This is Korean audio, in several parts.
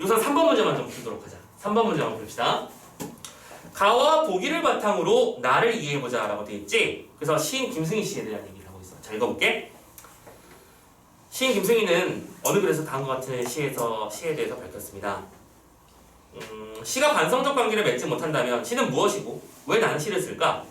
우선 3번 문제만 좀 풀도록 하자. 3번 문제만 봅시다. 가와 보기를 바탕으로 나를 이해해보자 라고 돼 있지? 그래서 시인 김승희 씨에 대한 얘기를 하고 있어. 자, 읽어볼게. 시인 김승희는 어느 글에서 다음과 같은 시에서 시에 대해서 밝혔습니다. 음, 시가 반성적 관계를 맺지 못한다면 시는 무엇이고 왜 나는 시를 쓸까?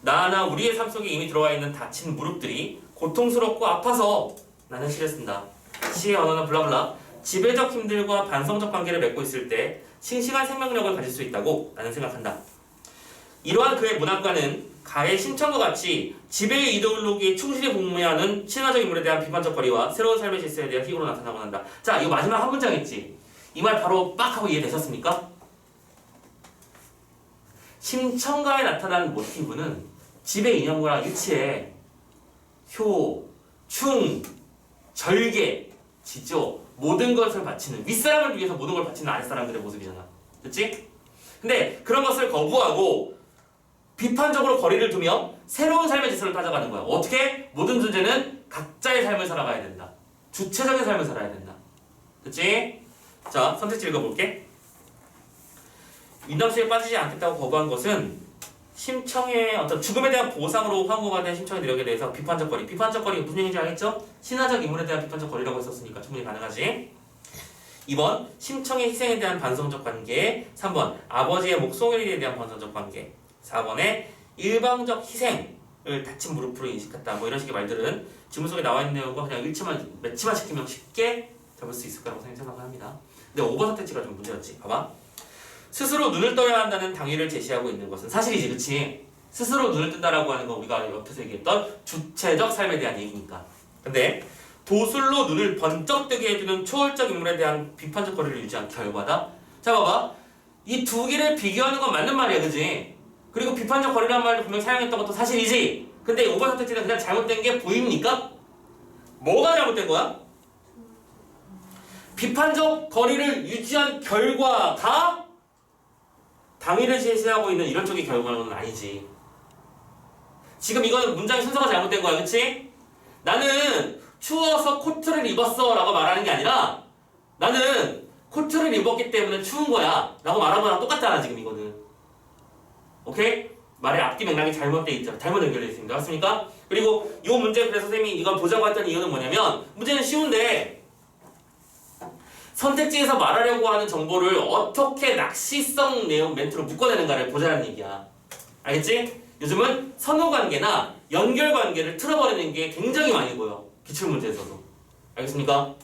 나나 우리의 삶 속에 이미 들어와 있는 다친 무릎들이 고통스럽고 아파서 나는 시를 쓴다. 시의 언어는 블라블라 지배적 힘들과 반성적 관계를 맺고 있을 때 싱싱한 생명력을 가질 수 있다고 나는 생각한다. 이러한 그의 문학과는 가의 신청과 같이 지배의 이데올로기에 충실히 복무하는 신화적 인물에 대한 비판적 거리와 새로운 삶의 질서에 대한 희고로 나타나곤 한다. 자, 이거 마지막 한 문장 있지? 이 말 바로 빡 하고 이해되셨습니까? 심청가에 나타나는 모티브는 지배 인형과 일치해 효, 충, 절개, 지조 모든 것을 바치는 윗사람을 위해서 모든 걸 바치는 아랫사람들의 모습이잖아. 그치? 근데 그런 것을 거부하고 비판적으로 거리를 두며 새로운 삶의 질서를 따져가는 거야. 어떻게? 모든 존재는 각자의 삶을 살아가야 된다. 주체적인 삶을 살아야 된다. 그치? 자, 선택지 읽어볼게. 인담수에 빠지지 않겠다고 거부한 것은 심청의 어떤 죽음에 대한 보상으로 된 심청의 노력에 대해서 비판적 거리. 비판적 거리가 무슨 얘기인지 알겠죠? 신화적 인물에 대한 비판적 거리라고 했었으니까 충분히 가능하지. 2번 심청의 희생에 대한 반성적 관계 3번 아버지의 목소리에 대한 반성적 관계 4번에 일방적 희생을 다친 무릎으로 인식했다 뭐 이런 식의 말들은 지문 속에 나와 있는 내용과 그냥 일치만 매치만 시키면 쉽게 잡을 수 있을 거라고 생각합니다 근데 5번 선택지가 좀 문제였지 봐봐 스스로 눈을 떠야 한다는 당위를 제시하고 있는 것은 사실이지 그치 스스로 눈을 뜬다라고 하는 건 우리가 옆에서 얘기했던 주체적 삶에 대한 얘기니까 근데 도술로 눈을 번쩍 뜨게 해주는 초월적 인물에 대한 비판적 거리를 유지한 결과다. 자, 봐봐. 이 두 개를 비교하는 건 맞는 말이야, 그지? 그리고 비판적 거리라는 말도 분명히 사용했던 것도 사실이지. 근데 5번 선택지는 그냥 잘못된 게 보입니까? 뭐가 잘못된 거야? 비판적 거리를 유지한 결과가 당위를 제시하고 있는 이런 쪽의 결과는 아니지. 지금 이거는 문장의 순서가 잘못된 거야, 그치? 나는 추워서 코트를 입었어 라고 말하는 게 아니라 나는 코트를 입었기 때문에 추운 거야 라고 말하는 거랑 똑같잖아 지금 이거는 오케이? 말의 앞뒤 맥락이 잘못돼 있죠 잘못 연결돼 있습니다 맞습니까? 그리고 이 문제 그래서 선생님이 이걸 보자고 했던 이유는 뭐냐면 문제는 쉬운데 선택지에서 말하려고 하는 정보를 어떻게 낚시성 내용 멘트로 묶어내는가를 보자는 얘기야 알겠지? 요즘은 선호관계나 연결관계를 틀어버리는 게 굉장히 많이 보여 기출문제에서도 알겠습니까?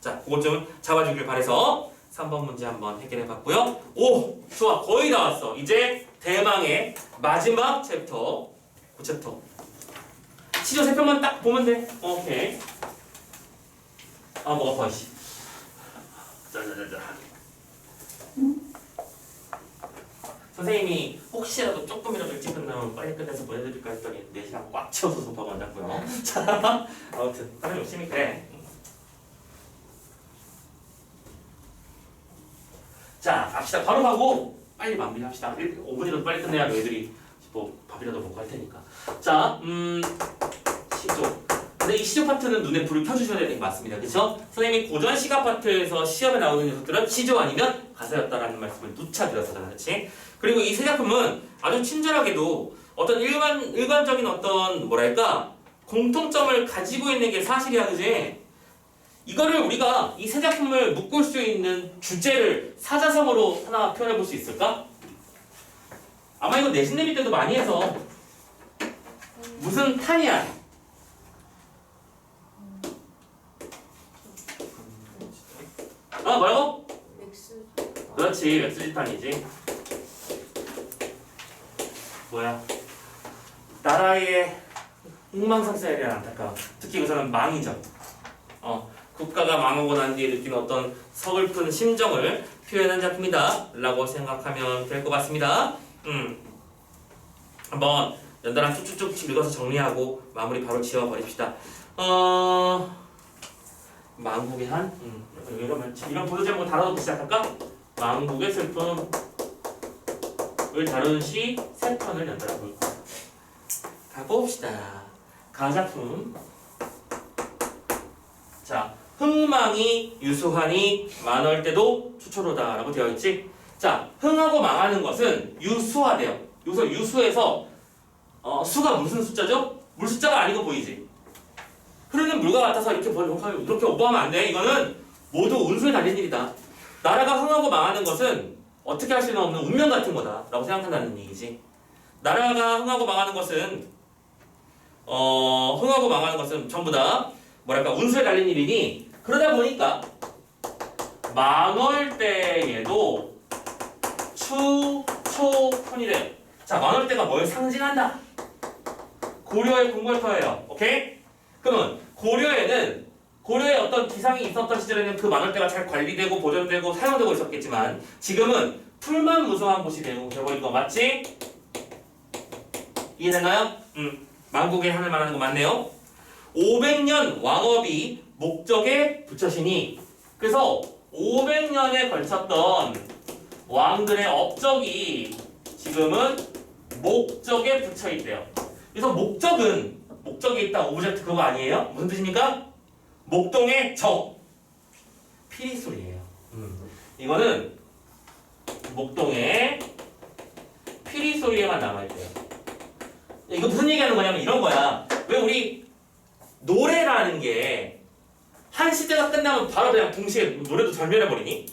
자, 그것 좀 잡아주길 바래서 3번 문제 한번 해결해 봤고요. 오, 좋아, 거의 다 왔어. 이제 대망의 마지막 챕터, 9챕터. 시조 세 편만 딱 보면 돼. 오케이. 아, 뭐가 아파, 씨. 자자자자. 선생님이 혹시라도 조금이라도 일찍 끝나면 빨리 끝내서 보내드릴까 했더니 4시간 꽉 채워서 수업하고 앉았고요. 자, 아무튼 사람 열심히 그래. 자, 갑시다. 바로 가고 빨리 마무리합시다. 5분이라도 빨리 끝내야 너희들이 뭐 밥이라도 먹고 할 테니까. 자, 음, 시조. 이 시조 파트는 눈에 불을 켜주셔야 되는 게 맞습니다. 그렇죠? 선생님이 고전 시가 파트에서 시험에 나오는 녀석들은 시조 아니면 가사였다라는 말씀을 누차 드렸었잖아, 그렇지? 그리고 이 세 작품은 아주 친절하게도 어떤 일반 일반적인 어떤 뭐랄까 공통점을 가지고 있는 게 사실이야, 그지? 이거를 우리가 이 세 작품을 묶을 수 있는 주제를 사자성어로 하나 표현해 볼 수 있을까? 아마 이거 내신 내릴 때도 많이 해서 무슨 탄이야? 아 뭐라고? 맥스. 그렇지 맥스지탄이지. 뭐야? 나라의 흥망성쇠에 대한 안타까움. 특히 우선은 망이죠. 어 국가가 망하고 난 뒤에 느끼는 어떤 서글픈 심정을 표현한 작품이다. 라고 생각하면 될 것 같습니다. 음. 한번 연달아 쭉쭉쭉 읽어서 정리하고 마무리 바로 지어버립시다. 어 망국의 한 음, 이런 이런 보도 제목 다뤄놓고 시작할까? 왕국의 슬픔을 다루는 시 세 편을 연달아. 가봅시다. 가작품. 자, 흥망이 유수하니 만월 때도 추초로다라고 되어 있지. 자, 흥하고 망하는 것은 유수화돼요. 여기서 유수에서 어, 수가 무슨 숫자죠? 물 숫자가 아니고 보이지. 흐르는 물과 같아서 이렇게 번 이렇게 오버하면 안 돼. 이거는 모두 운수에 달린 일이다. 나라가 흥하고 망하는 것은 어떻게 할 수는 없는 운명 같은 거다라고 생각한다는 얘기지. 나라가 흥하고 망하는 것은 어 흥하고 망하는 것은 전부 다 뭐랄까 운수에 달린 일이니 그러다 보니까 만월 때에도 추초편이래. 자 만월 때가 뭘 상징한다? 고려의 공벌터예요. 오케이? 그러면 고려에는 고려에 어떤 기상이 있었던 시절에는 그 만월 때가 잘 관리되고 보존되고 사용되고 있었겠지만 지금은 풀만 무성한 곳이 되고 되버린 거 맞지? 이해되나요? 음, 만국의 하늘 말하는 거 맞네요. 500년 왕업이 목적에 붙여시니 그래서 500년에 걸쳤던 왕들의 업적이 지금은 목적에 붙여 있대요. 그래서 목적은 목적에 있다 오브젝트 그거 아니에요? 무슨 뜻입니까? 목동의 정 피리 소리예요. 음. 이거는 목동의 피리 소리에만 남아 있대요. 이거 무슨 얘기하는 거냐면 이런 거야. 왜 우리 노래라는 게 한 시대가 끝나면 바로 그냥 동시에 노래도 절멸해 버리니?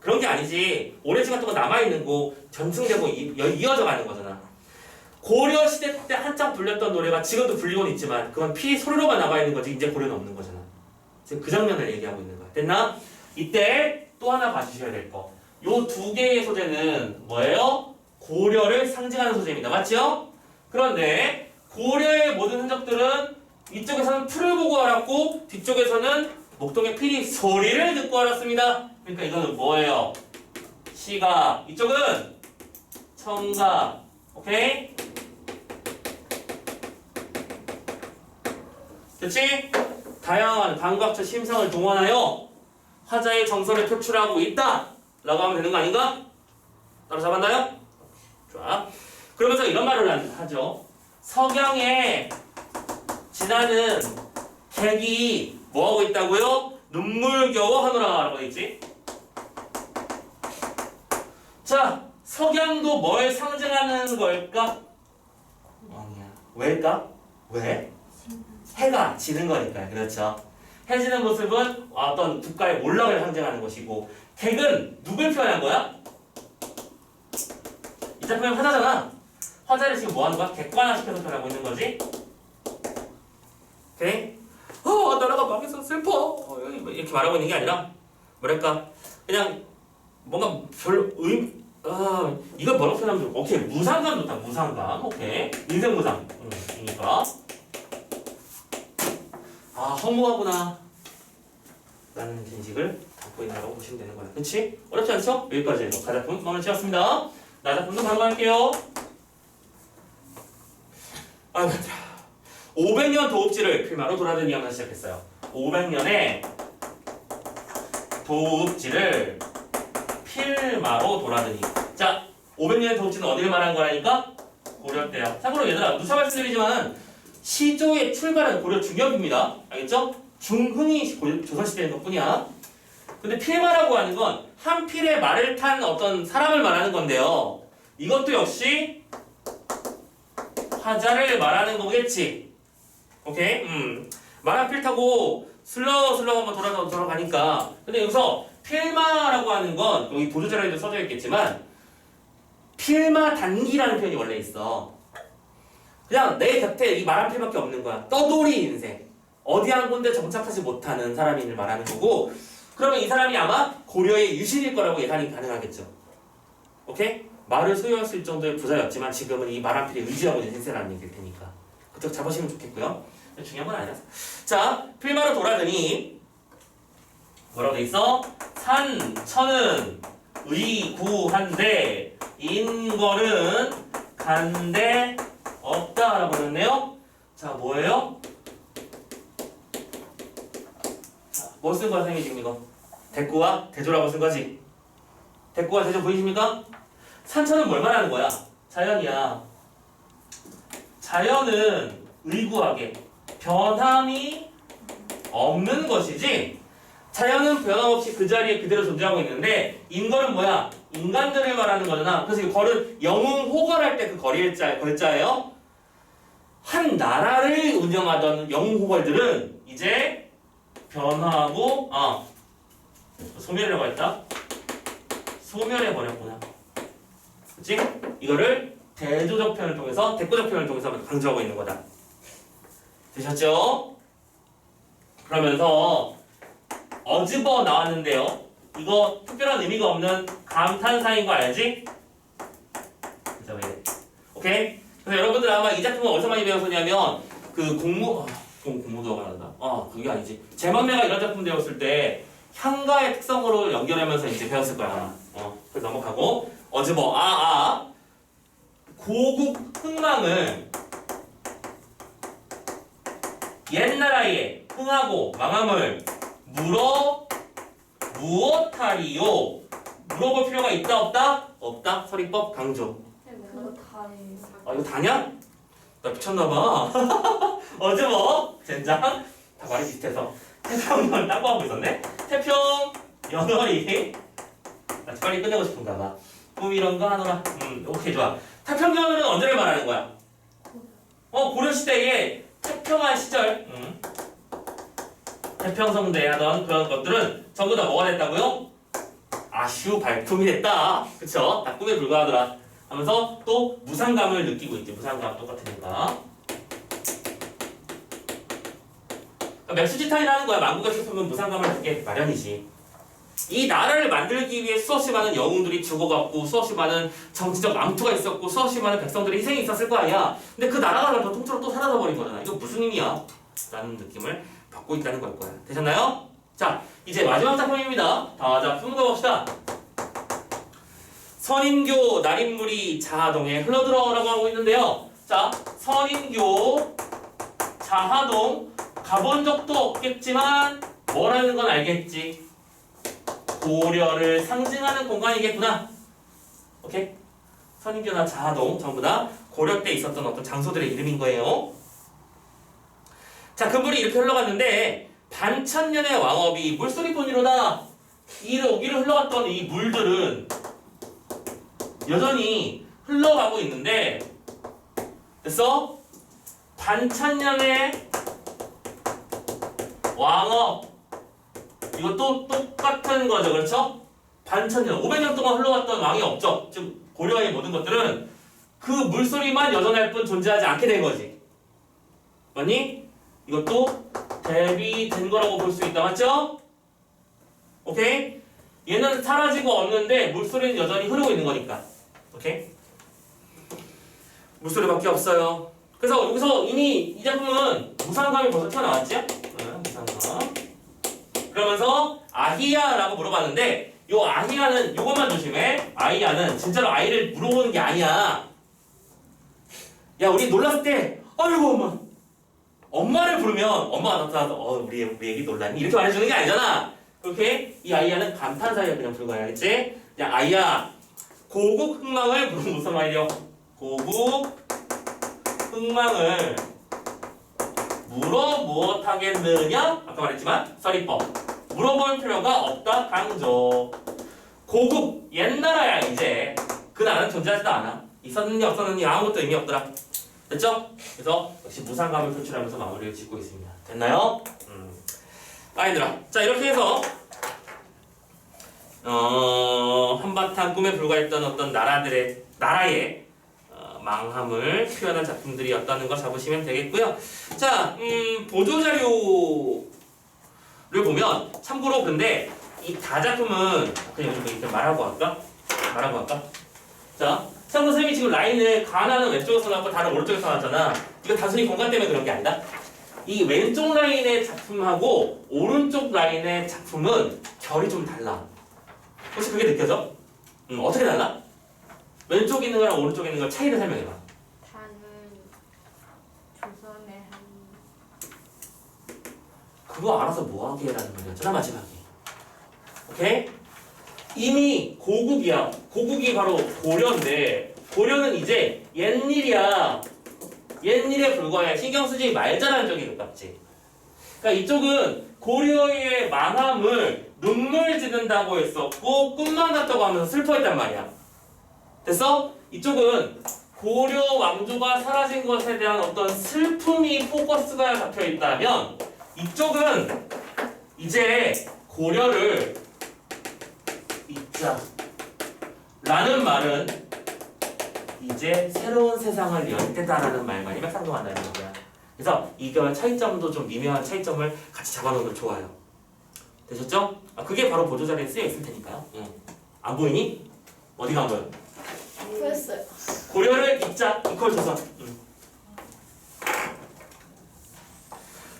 그런 게 아니지. 오랜 시간 동안 남아 있는 거 전승되고 이- 이어져 가는 거잖아. 고려 시대 때 한창 불렸던 노래가 지금도 불리고는 있지만 그건 피 소리로만 남아 있는 거지 이제 고려는 없는 거잖아. 지금 그 장면을 얘기하고 있는 거야. 됐나? 이때 또 하나 봐주셔야 될 거. 요 두 개의 소재는 뭐예요? 고려를 상징하는 소재입니다. 맞죠? 그런데 고려의 모든 흔적들은 이쪽에서는 풀을 보고 알았고 뒤쪽에서는 목동의 피리 소리를 듣고 알았습니다. 그러니까 이거는 뭐예요? 시가 이쪽은 청가 오케이? 그치? 다양한 감각적 심성을 동원하여 화자의 정서를 표출하고 있다 라고 하면 되는 거 아닌가? 따라잡았나요? 좋아 그러면서 이런 말을 한- 하죠 석양에 지나는 객이 뭐하고 있다고요? 눈물겨워 하노라 라고 돼 있지 자 석양도 뭘 상징하는 걸까? 아니야 왜일까? 왜? 해가 지는 거니까요. 그렇죠. 해 지는 모습은 어떤 국가의 올라를 상징하는 것이고 객은 누굴 표현한 거야? 이 작품의 화자잖아. 화자를 지금 뭐 하는 거야? 객관화시켜서 표현하고 있는 거지. 오케이? 어, 나라가 망해서 슬퍼. 어, 이렇게 말하고 있는 게 아니라 뭐랄까 그냥 뭔가 별 의, 아, 이걸 뭐라고 표현하면 좋을까? 오케이, 무상감 좋다. 무상감. 오케이. 인생 무상. 음, 이니까. 아 허무하구나. 라는 인식을 갖고 있다고 보시면 되는 거야 그치? 어렵지 않죠? 여기까지 가작품 마무리 지었습니다. 나작품도 바로 갈게요. 아이고 힘들어 500년 도읍지를 필마로 돌아다니기 하면서 시작했어요. 500년의 도읍지를 필마로 돌아다니기. 자 500년의 도읍지는 어디를 말하는 거라니까? 고려 때야. 참고로 얘들아 누차 말씀드리지만 시조의 출발은 고려 중엽입니다. 알겠죠? 중흥이 조선시대인 것 뿐이야. 근데 필마라고 하는 건 한 필에 말을 탄 어떤 사람을 말하는 건데요. 이것도 역시 화자를 말하는 거겠지. 오케이? 음. 말 한 필 타고 슬렁슬렁 한번 돌아가 돌아가니까. 근데 여기서 필마라고 하는 건 여기 보조자료에도 써져 있겠지만 필마 단기라는 표현이 원래 있어. 그냥 내 곁에 이 말 한 필밖에 없는 거야. 떠돌이 인생. 어디 한 군데 정착하지 못하는 사람인을 말하는 거고, 그러면 이 사람이 아마 고려의 유신일 거라고 예상이 가능하겠죠. 오케이? 말을 소유했을 정도의 부자였지만 지금은 이 말 한 필에 의지하고 있는 생세라는 얘기일 테니까. 그쪽 잡으시면 좋겠고요. 중요한 건 아니라서. 자, 필마로 돌아더니 뭐라고 돼 있어? 산, 천은 의구한데 인거는 간대 없다라고 그랬네요. 자, 뭐예요? 뭐 쓴 거야, 선생님 지금 이거? 대꾸와 대조라고 쓴 거지? 대꾸와 대조 보이십니까? 산천은 뭘 말하는 거야? 자연이야. 자연은 의구하게 변함이 없는 것이지 자연은 변함없이 그 자리에 그대로 존재하고 있는데 인거는 뭐야? 인간들을 말하는 거잖아. 그래서 이 걸은 영웅 호걸할 때 그 거리자 걸자예요. 한 나라를 운영하던 영웅 호걸들은 이제 변화하고 아 소멸이라고 했다. 소멸해 버렸구나. 그치? 이거를 대조적 표현을 통해서 대꾸적 표현을 통해서 강조하고 있는 거다. 되셨죠? 그러면서 어즈버 나왔는데요. 이거 특별한 의미가 없는 감탄사인 거 알지? 왜? 오케이? 그래서 여러분들 아마 이 작품을 어디서 많이 배웠었냐면 그 공무 아, 공 공무도가 말한다. 아 그게 아니지. 제맘매가 이런 작품 배웠을 때 향가의 특성으로 연결하면서 이제 배웠을 거야. 어 그래서 넘어가고 어즈버 아아 아. 고국 흥망을 옛나라에 흥하고 망함을 물어 무엇하리요? 물어볼 필요가 있다 없다? 없다. 서리법 강조. 다예요. 아 이거 다냐? 나 미쳤나봐. 어제 뭐? 젠장? 다 말이 비슷해서 태평만 딴거 하고 있었네? 태평 연월이 나 빨리 끝내고 싶은가 봐. 꿈 이런 거 하느라 음 오케이 좋아. 태평 연월은 언제를 말하는 거야? 어 고려 시대에 태평한 시절 음. 태평성대 하던 그런 것들은 전부 다 뭐가 됐다고요? 아쉬우 발품이 됐다. 그쵸? 다 꿈에 불과하더라. 하면서 또 무상감을 느끼고 있지. 무상감 똑같으니까. 그러니까 맥수지타이라는 거야. 만국의 슬픔은 무상감을 느끼게 마련이지. 이 나라를 만들기 위해 수없이 많은 영웅들이 죽어갔고 수없이 많은 정치적 망투가 있었고 수없이 많은 백성들의 희생이 있었을 거 아니야. 근데 그 나라가 다 통째로 또 사라져 버린 거잖아. 이거 무슨 의미야? 라는 느낌을 받고 있다는 걸 거야. 되셨나요? 자, 이제 마지막 작품입니다. 다 작품 가봅시다. 선인교 날인물이 자하동에 흘러들어라고 하고 있는데요. 자, 선인교 자하동 가본 적도 없겠지만 뭐라는 건 알겠지. 고려를 상징하는 공간이겠구나. 오케이? 선인교나 자하동 전부 다 고려 때 있었던 어떤 장소들의 이름인 거예요. 자, 그 물이 이렇게 흘러갔는데 반천년의 왕업이 물소리 뿐이로다. 이를 오기를 흘러갔던 이 물들은 여전히 흘러가고 있는데 됐어? 반천년의 왕업 이것도 똑같은 거죠 그렇죠? 반천년 500년 동안 흘러갔던 왕이 없죠 즉 고려의 모든 것들은 그 물소리만 여전할 뿐 존재하지 않게 된 거지 맞니? 이것도 대비된 거라고 볼 수 있다 맞죠? 오케이? 얘는 사라지고 없는데 물소리는 여전히 흐르고 있는 거니까 오케이? 물소리밖에 없어요. 그래서 여기서 이미 이 작품은 무상감이 벌써 튀어나왔지? 응, 무상감. 그러면서 아히야라고 물어봤는데 요 아히야는 요것만 조심해. 아히야는 진짜로 아이를 물어보는 게 아니야. 야 우리 놀랐을 때 아이고 엄마 엄마를 부르면 엄마가 나타나서 어 우리 우리 애기 놀랐니 이렇게 말해주는 게 아니잖아. 그렇게 이 아이야는 감탄사에 그냥 불과해야겠지? 야 아이야 고국 흥망을 물으면 무슨 말이요? 고국 흥망을 물어 무엇하겠느냐? 아까 말했지만 서리법 물어볼 필요가 없다 강조 고국 옛나라야 이제 그 나라는 존재하지도 않아 있었느니 없었느니 아무것도 의미 없더라 됐죠? 그래서 역시 무상감을 표출하면서 마무리를 짓고 있습니다 됐나요? 음. 아이들아 자 이렇게 해서 어, 한바탕 꿈에 불과했던 어떤 나라들의 나라의 어, 망함을 표현한 작품들이었다는 걸 잡으시면 되겠고요. 자, 음, 보조 자료를 보면 참고로 근데 이 다 작품은 그냥 좀 말하고 할까? 말하고 할까? 자, 선생님이 지금 라인을 가나는 왼쪽에서 나왔고 다른 오른쪽에서 나왔잖아. 이거 단순히 공간 때문에 그런 게 아니다. 이 왼쪽 라인의 작품하고 오른쪽 라인의 작품은 결이 좀 달라. 혹시 그게 느껴져? 음, 어떻게 달라? 왼쪽에 있는 거랑 오른쪽에 있는 거 차이를 설명해봐. 다는 조선의 한 그거 알아서 뭐 하게 라는 말이었잖아, 마지막에. 오케이? 이미 고국이야. 고국이 바로 고려인데, 고려는 이제 옛일이야. 옛일에 불과해. 신경 쓰지 말자라는 쪽이 가깝지. 그러니까 이쪽은 고려의 망함을 눈물 짓는다고 했었고 꿈만 같다고 하면서 슬퍼했단 말이야. 됐어? 이쪽은 고려 왕조가 사라진 것에 대한 어떤 슬픔이 포커스가 잡혀 있다면 이쪽은 이제 고려를 잊자 라는 말은 이제 새로운 세상을 열 때다라는 말만이 상동한다는 거야. 그래서 이걸 차이점도 좀 미묘한 차이점을 같이 잡아놓으면 좋아요. 되셨죠? 아, 그게 바로 보조자리에 쓰여 있을 테니까요. 응. 안 보이니? 어디가 안 보여? 구했어요. 고려를 잊자 이퀄 조선. 응.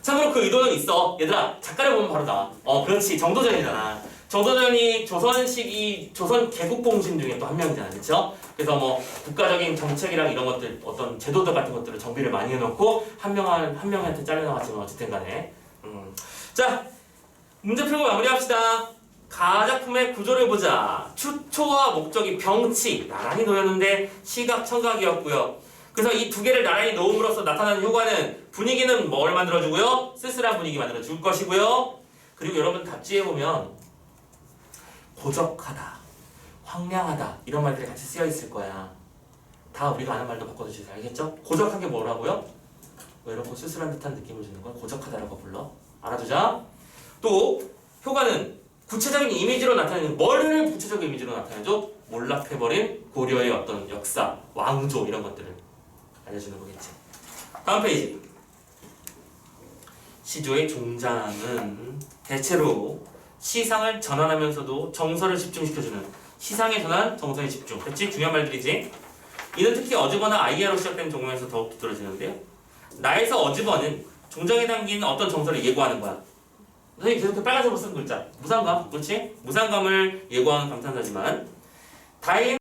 참고로 그 의도는 있어. 얘들아 작가를 보면 바로 나와. 어 그렇지 정도전이잖아. 정도전이 조선 시기 조선 개국 공신 중에 또 한 명이잖아, 그렇죠? 그래서 뭐 국가적인 정책이랑 이런 것들 어떤 제도들 같은 것들을 정비를 많이 해놓고 한 명 한 한 명한테 잘려나갔지만 어쨌든간에. 음. 자 문제 풀고 마무리합시다. 가작품의 구조를 보자. 추초와 목적이 병치 나란히 놓였는데 시각 청각이었고요. 그래서 이 두 개를 나란히 놓음으로써 나타나는 효과는 분위기는 뭘 만들어주고요? 쓸쓸한 분위기 만들어줄 것이고요. 그리고 여러분 답지에 보면 고적하다, 황량하다 이런 말들이 같이 쓰여 있을 거야. 다 우리가 아는 말도 바꿔주세요. 알겠죠? 고적한 게 뭐라고요? 외롭고 쓸쓸한 듯한 느낌을 주는 걸 고적하다라고 불러. 알아두자. 또 효과는 구체적인 이미지로 나타내는 뭐를 구체적인 이미지로 나타내죠? 몰락해버린 고려의 어떤 역사, 왕조 이런 것들을 알려주는 거겠지. 다음 페이지. 시조의 종장은 대체로 시상을 전환하면서도 정서를 집중시켜주는 시상의 전환, 정서의 집중. 그렇지? 중요한 말들이지. 이는 특히 어즈버나 아이아로 시작된 종목에서 더욱 두드러지는데요. 나에서 어즈버는 종장에 담긴 어떤 정서를 예고하는 거야. 선생님 계속 빨간색으로 쓴 글자 무상감 그렇지? 무상감을 예고하는 감탄사지만 다인